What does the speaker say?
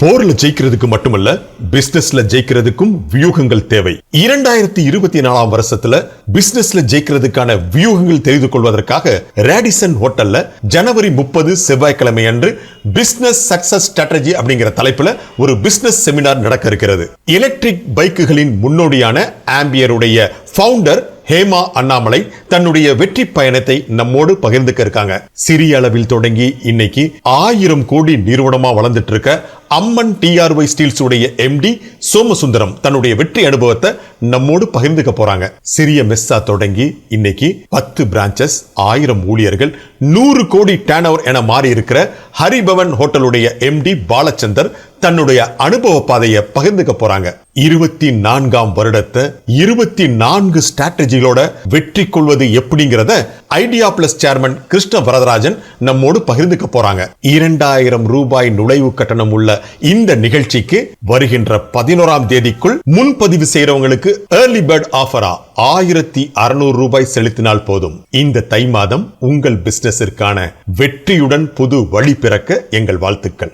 போர்ல ஜெயிக்கிறதுக்கு மட்டுமல்ல பிசினஸ்ல ஜெயிக்கிறதுக்கும் வியூகங்கள் தேவை. இரண்டாயிரத்தி இருபத்தி நாலாம் வருஷத்துல பிசினஸ்ல ஜெயிக்கிறதுக்கான வியூகங்கள் தெரிந்து கொள்வதற்காக ரேடிசன் ஹோட்டல்ல ஜனவரி முப்பது செவ்வாய்க்கிழமை அன்று பிசினஸ் சக்சஸ் ஸ்ட்ராட்டஜி அப்படிங்கிற தலைப்புல ஒரு பிசினஸ் செமினார் நடக்க இருக்கிறது. எலக்ட்ரிக் பைக்குகளின் முன்னோடியான ஆம்பியருடைய ஃபவுண்டர் ஹேமா அண்ணாமலை தன்னுடைய வெற்றி பயணத்தை நம்மோடு பகிர்ந்துக்க இருக்காங்க. சிறிய அளவில் தொடங்கி இன்னைக்கு ஆயிரம் கோடி நிறுவனமா வளர்ந்துட்டு இருக்க அம்மன் டிஆர்ஒய் ஸ்டீல்ஸ் உடைய எம்டி சோமசுந்தரம் தன்னுடைய வெற்றி அனுபவத்தை நம்மோடு பகிர்ந்துக்க போறாங்க. சிறிய மெஸ்ஸா தொடங்கி இன்னைக்கு பத்து பிரான்ச்சஸ் ஆயிரம் ஊழியர்கள் நூறு கோடி டேன் என மாறி இருக்கிற ஹரிபவன் ஹோட்டலுடைய எம்டி பாலச்சந்தர் தன்னுடைய அனுபவ பாதையை பகிர்ந்துக்க போறாங்க. இருபத்தி நான்காம் வருடத்தை இருபத்தி நான்கு ஸ்ட்ராட்டஜிகளோட வெற்றி கொள்வது எப்படிங்கிறத idea plus chairman Krishna Varadarajan நம்மோடு பகிர்ந்துக்க போறாங்க. இரண்டாயிரம் ரூபாய் நுழைவு கட்டணம் உள்ள இந்த நிகழ்ச்சிக்கு வருகின்ற பதினோராம் தேதிக்குள் முன்பதிவு செய்யறவங்களுக்கு ஏர்லி பேர்ட் ஆஃபரா ஆயிரத்தி அறுநூறு ரூபாய் செலுத்தினால் போதும். இந்த தை மாதம் உங்கள் பிசினஸிற்கான வெற்றியுடன் புது வழி பிறக்க எங்கள் வாழ்த்துக்கள்.